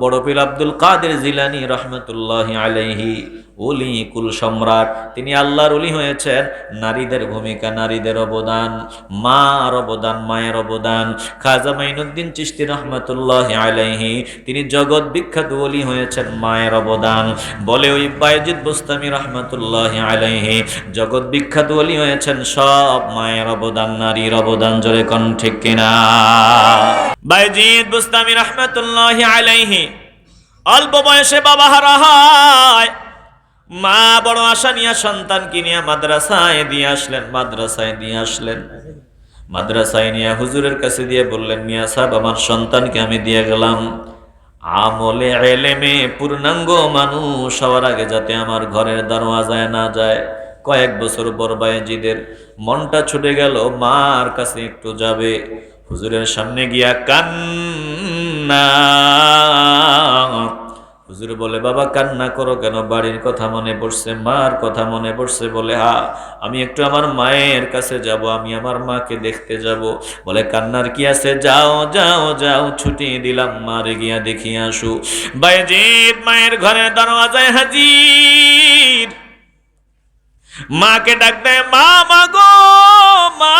বড় পীর আব্দুল কাদের জিলানি রহমতুল্লাহ আলাইহি অলি কুল সম্রাট। তিনি আল্লাহর অলি হয়েছেন। নারীদের ভূমিকা, নারীদের অবদান, মার অবদান, মায়ের অবদান। খাজা মাইনুদ্দিন চিস্তি রহমতুল্লাহ আলাইহি, তিনি জগৎ বিখ্যাত অলি হয়েছেন, মায়ের অবদান। বলে ওই বাইজিদ বুস্তামি রহমতুল্লাহ আলাইহি, জগৎ বিখ্যাত অলি হয়েছেন, সব মায়ের অবদান, নারীর অবদান জোরে কোন ঠিক কিনা? বাইজিদ বুস্তামি রহমতুল্লাহ আলাইহি অল্প বয়সে বাবা হারা হয়। মা বড় আশা নিয়ে সন্তান কিনিয়া মাদ্রাসায় দিয়ে আসলেন, মাদ্রাসায় দিয়ে আসলেন। মাদ্রাসায় নিয়ে হুজুরের কাছে দিয়ে বললেন, মিয়া সাহেব, আমার সন্তানকে আমি দিয়ে গেলাম। আমলে এলেমে পূর্ণাঙ্গ মানুষ হওয়ার আগে যাতে আমার ঘরের দরওয়াজায় না যায়। কয়েক বছর পর বায়েজিদের মনটা ছুটে গেল, মার কাছে একটু যাবে। হুজুরের সামনে গিয়া কান্না হুজুর বলে, বাবা, কান্না করো কেন? বাড়ির কথা মনে পড়ছে, মার কথা মনে পড়ছে বলে, হা, আমি একটু আমার মায়ের কাছে যাব, আমি আমার মাকে দেখতে যাব। বলে, কান্নার কি আছে? যাও যাও যাও, ছুটি দিলাম, মারে গিয়া দেখি আসু। বাইজিৎ মায়ের ঘরে দরওয়াজায় হাজির। মাকে ডাক দেয়, মা মা গো, মা।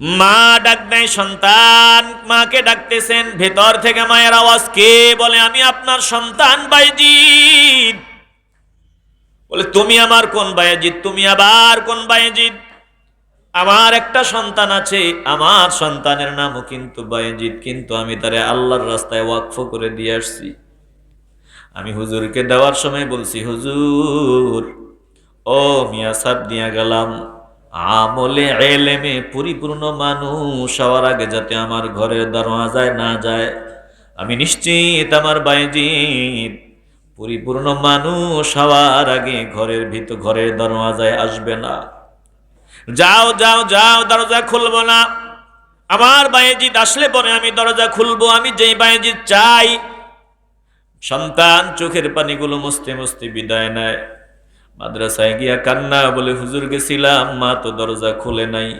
মা ডাক দেয়, সন্তান মাকে ডাকতেছেন, ভেতর থেকে মায়ের আওয়াজ কে? বলে, আমি আপনার সন্তান বাইজিৎ বলে, তুমি আমার কোন বায়াজিৎ তুমি আবার কোন বায়াজিৎ আমার একটা সন্তান আছে, আমার সন্তানের নামও কিন্তু বায়াজিৎ কিন্তু আমি তারে আল্লাহর রাস্তায় ওয়াকফ করে দিয়ে আসছি। আমি হুজুরকে দেওয়ার সময় বলছি, হুজুর, ও মিয়া সাব দিয়া গেলাম। আমলে এলেমে পরিপূর্ণ মানুষ হওয়ার আগে যাতে আমার ঘরের দরওয়াজায় না যায়। আমি নিশ্চিত আমার বাইজিৎ পরিপূর্ণ মানুষ হওয়ার আগে ঘরের ভিতর ঘরের দরওয়াজায় আসবে না। যাও যাও যাও, দরজা খুলবো না। আমার বায়েজিৎ আসলে পরে আমি দরজা খুলবো। আমি যেই বায়েজিৎ চাই, সন্তান চোখের পানিগুলো মুছতে মুছতে বিদায় নেয়। মাদ্রাসায় গিয়া কান্না বলে হুজুর গেছিলাম, মা তো দরজা খুলে নাই।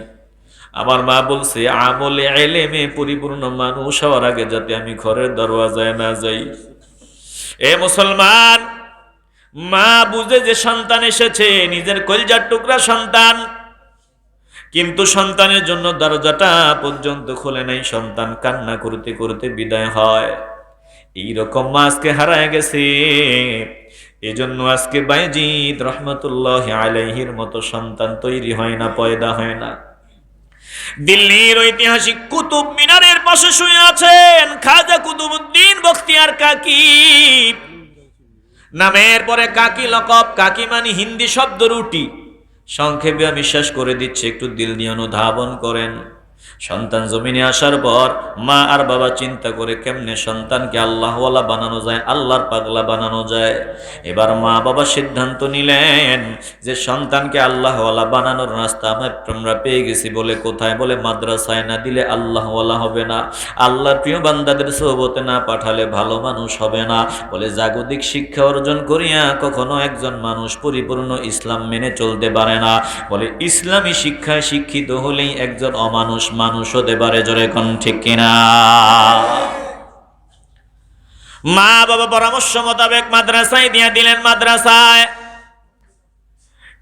আমার মা বলছে, আমলে এলেমে পরিপূর্ণ মানুষ হওয়ার আগে যাতে আমি ঘরের দরওয়াজায় না যাই। এ মুসলমান, মা বুঝে যে সন্তান এসেছে, নিজের কলজার টুকরা সন্তান। কিন্তু সন্তানের জন্য দরজাটা পর্যন্ত খুলে নাই, সন্তান কান্না করতে করতে বিদায় হয়। এইরকম আজকে হারায় গেছে। এজন্য আজকে বাইজিদ রহমতুল্লাহ আলাইহির মতো সন্তান তৈরি হয় না, পয়দা হয় না। দিল্লির ঐতিহাসিক কুতুব মিনারের পাশে শুয়ে আছেন খাজা কুতুবুদ্দিন বখতিয়ার কাকি। নামের পরে কাকি লকব, কাকি মানে হিন্দি শব্দ রুটি। সংক্ষেপে শেষ করে দিচ্ছি, একটু দিল নিয়ে অনুধাবন করেন। সন্তান জমিনে আসার পর মা আর বাবা চিন্তা করে কেমনে সন্তানকে আল্লাহওয়ালা বানানো যায়, আল্লাহর পাগলা বানানো যায়। এবার মা বাবা সিদ্ধান্ত নিলেন যে সন্তানকে আল্লাহওয়ালা বানানোর রাস্তা আমরা পেয়ে গেছি বলে কোথায় বলে মাদ্রাসায় না দিলে আল্লাহওয়ালা হবে না। আল্লাহর প্রিয় বান্দাদের সোহবতে না পাঠালে ভালো মানুষ হবে না বলে জাগতিক শিক্ষা অর্জন করিয়া কখনো একজন মানুষ পরিপূর্ণ ইসলাম মেনে চলতে পারে না। বলে ইসলামী শিক্ষায় শিক্ষিত হলেই একজন অমানুষ মানুষ হতে পারে জোরে কোন ঠিক কিনা? মা বাবা পরামর্শ মোতাবেক মাদ্রাসায় দিয়ে দিলেন মাদ্রাসায়।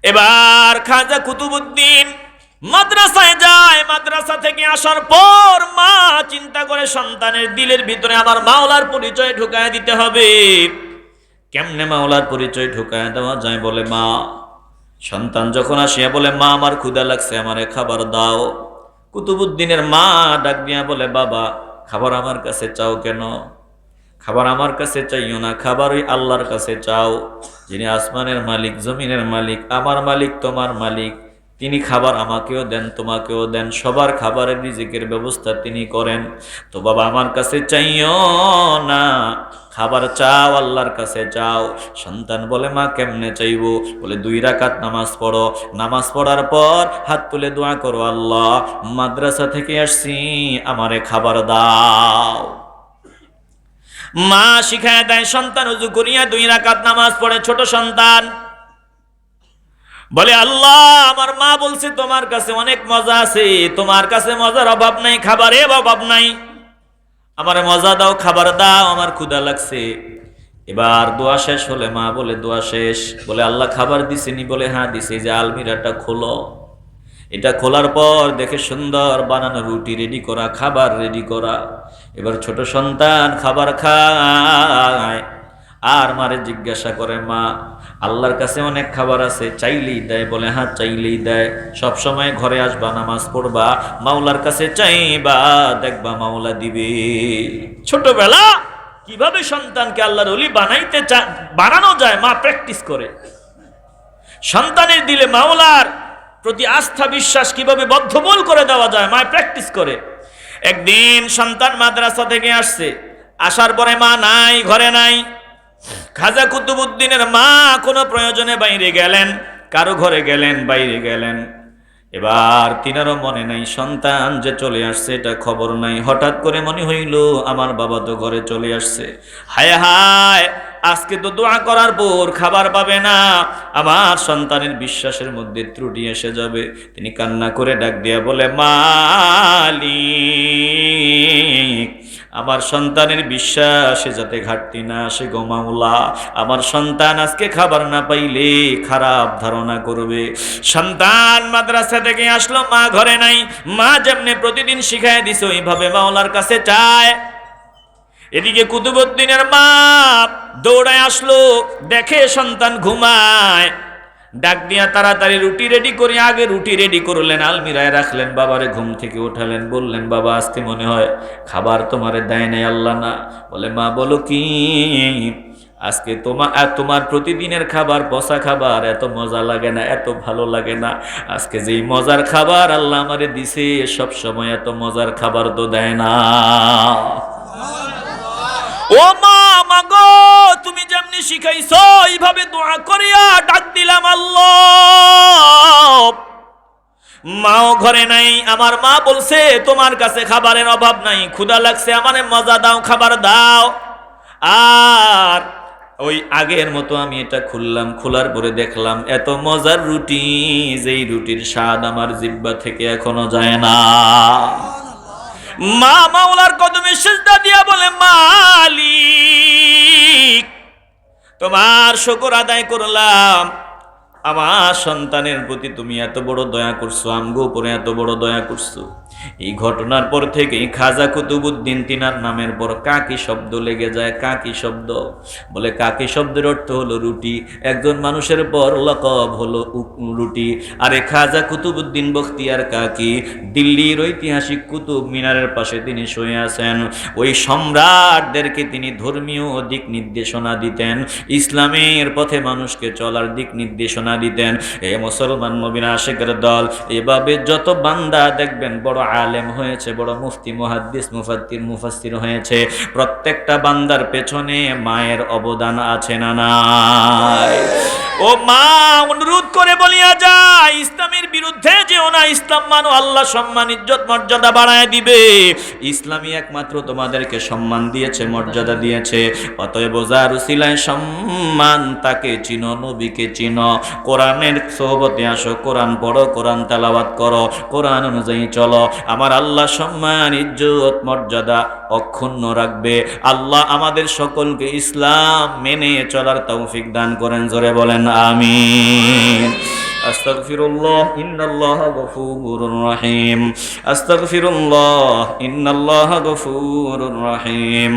এবার খাজা কুতুবুদ্দিন মাদ্রাসায় যায়, মাদ্রাসা থেকে আসার পর মা চিন্তা করে সন্তানের দিলের ভিতরে আমার মাওলার পরিচয় ঢুকায় দিতে হবে। কেমনে মাওলার পরিচয় ঢুকায় দেওয়া যায় বলে মা? সন্তান যখন আসিয়া বলে, মা, আমার ক্ষুদা লাগছে, আমারে খাবার দাও। কুতুবুদ্দিনের মা ডাক দিয়া বলে, বাবা, খাবার আমার কাছে চাও কেন? খাবার আমার কাছে চাইও না খাবার ওই আল্লাহর কাছে চাও। যিনি আসমানের মালিক, জমিনের মালিক, আমার মালিক, তোমার মালিক তিনি খাবার আমাকেও দেন, তোমাকেও দেন। সবার খাবারের রিজিকের ব্যবস্থা তিনি করেন। তো বাবা, আমার কাছে চাইও না। খাবার চাও, আল্লাহর কাছে চাও। সন্তান বলে, মা, কেমনে চাইব? বলে, দুই রাকাত নামাজ পড়ো। নামাজ পড়ার পর হাত তুলে দোয়া করো, আল্লাহ, মাদ্রাসা থেকে আসছি, আমারে খাবার দাও। মা শিখায় দেয়, সন্তান, উজু করিয়া দুই রাকাত নামাজ পড়ে, ছোট সন্তান। বলে, আল্লাহ, আমার মা বলছে, তোমার কাছে অনেক মজা আছে। তোমার কাছে মজার অভাব নাই, খাবারের অভাব নাই। আমার মজা দাও, খাবার দাও, আমার ক্ষুধা লাগছে। এবার দোয়া শেষ হলে মা বলে, দোয়া শেষ। বলে, আল্লাহ খাবার দিছেনি। বলে হ্যাঁ দিছে। যে আলমিরাটা খোলো। এটা খোলার পর দেখে সুন্দর বানানো রুটি রেডি করা, খাবার রেডি করা। এবার ছোট সন্তান খাবার খায়। আর মারে জিজ্ঞাসা করে, মা, আল্লাহর কাছে অনেক খাবার আছে, চাইলেই দেয়। বলে হ্যাঁ চাইলেই দেয়। সব সময় ঘরে আসবা, নামাজ পড়বা, মাওলার কাছে চাইবা, দেখবা মাওলা দিবে। ছোটবেলা কীভাবে সন্তানকে আল্লাহর অলি বানাইতে বানানো যায়, মা প্র্যাকটিস করে। সন্তানের দিলে মাওলার প্রতি আস্থা, বিশ্বাস কীভাবে বদ্ধমূল করে দেওয়া যায় মা প্র্যাকটিস করে। একদিন সন্তান মাদ্রাসা থেকে আসছে, আসার পরে মা নাই, ঘরে নাই। খাজা কুতুবুদ্দিনের মা কোনো প্রয়োজনে বাইরে গেলেন, কারও ঘরে গেলেন, বাইরে গেলেন। এবার তিনারও মনে নাই, সন্তান যে চলে আসছে এটা খবর নাই। হঠাৎ করে মনে হইল, আমার বাবা তো ঘরে চলে আসছে। হায় হায়, আজকে তো দোয়া করার পর খাবার পাবে না। আমার সন্তানের বিশ্বাসের মধ্যে ত্রুটি এসে যাবে। তিনি কান্না করে ডাক দিয়া বলে মালিক আমার সন্তানের বিশ্বাসে যাতে ঘাটতি না আসে গো মাওলা। আমার সন্তান আজকে খাবার না পাইলে খারাপ ধারণা করবে। সন্তান মাদ্রাসা থেকে আসলো, মা ঘরে নাই। মা যেমনি প্রতিদিন শিখাই দিছে, ওইভাবে মাওলার কাছে চায়। এদিকে কুতুবুদ্দিনের মা দৌড়ায় আসলো, দেখে সন্তান ঘুমায়। ডাক দিয়া তাড়াতাড়ি রুটি রেডি করে আগে রুটি রেডি করলেন আলমিরায় রাখলেন বাবারে ঘুম থেকে উঠালেন বললেন বাবা আজকে মনে হয় খাবার তোমারে দেয় নাই আল্লাহ না। বলে মা বলো কি? আজকে তোমার আর তোমার প্রতিদিনের খাবার বসা খাবার এত মজা লাগে না এত ভালো লাগে না। আজকে যেই মজার খাবার আল্লাহ আমারে দিছে সব সময় এত মজার খাবার তো দেয় না। ও মা মাগো মাও ঘরে নাই, আমার মা বলছে, তোমার কাছে খাবারের অভাব নাই, ক্ষুধা লাগছে, আমারে মজা দাও, খাবার দাও। আর ওই আগের মতো আমি এটা খুললাম, খোলার পরে দেখলাম, এত মজার রুটি, যেই রুটির স্বাদ আমার জিব্বা থেকে এখনও যায় না। মা মাওলার কদমে সেজদা দিয়া বলে, মালিক, তোমার শকর আদায় করলাম। আমার সন্তানের প্রতি তুমি এত বড় দয়া করছ, আমগো উপরে এত বড় দয়া করছ। এই ঘটনার পর থেকেই খাজা কুতুবুদ্দিন তিনার নামের পর কাকি শব্দ লেগে যায়, কাকি শব্দ। বলে কাকি শব্দের অর্থ হলো রুটি। একজন মানুষের পর লকব হলো রুটি। আরে খাজা কুতুবুদ্দিন বখতিয়ার কাকি, দিল্লির ঐতিহাসিক কুতুব মিনারের পাশে তিনি শুয়ে আছেন। ওই সম্রাটদেরকে তিনি ধর্মীয় দিক নির্দেশনা দিতেন। ইসলামের পথে মানুষকে চলার দিক নির্দেশনা দিতেন। এ মুসলমান মবিন আশেকের দল, এভাবে যত বান্দা দেখবেন বড় আলেম হয়েছে, বড় মুফতি, মুহাদ্দিস, মুফাদ্দির মুফাসির হয়েছে, প্রত্যেকটা বান্দার পেছনে মায়ের অবদান আছে না নাই? ও মা, অনুরোধ করে বলিয়া যায়, ইসলামের বিরুদ্ধে যে ওনা ইসলাম মানো, আল্লাহ সম্মান, ইজ্জত, মর্যাদা বাড়ায় দিবে। ইসলামী একমাত্র তোমাদেরকে সম্মান দিয়েছে, মর্যাদা দিয়েছে। অতএব যার উসিলায় সম্মান, তাকে চিনো, নবীকে চিনো। কোরআনের সোহবতে আসো, কোরআন পড়ো, কোরআন তালাবাত করো, কোরআন অনুযায়ী চলো। আমার আল্লাহ সম্মান, ইজ্জত, মর্যাদা অক্ষুণ্ণ রাখবে আল্লাহ আমাদের সকলকে ইসলাম মেনে চলার তৌফিক দান করেন জোরে বলেন আমিন أستغفر الله إن الله غفور رحيم أستغفر الله إن الله غفور رحيم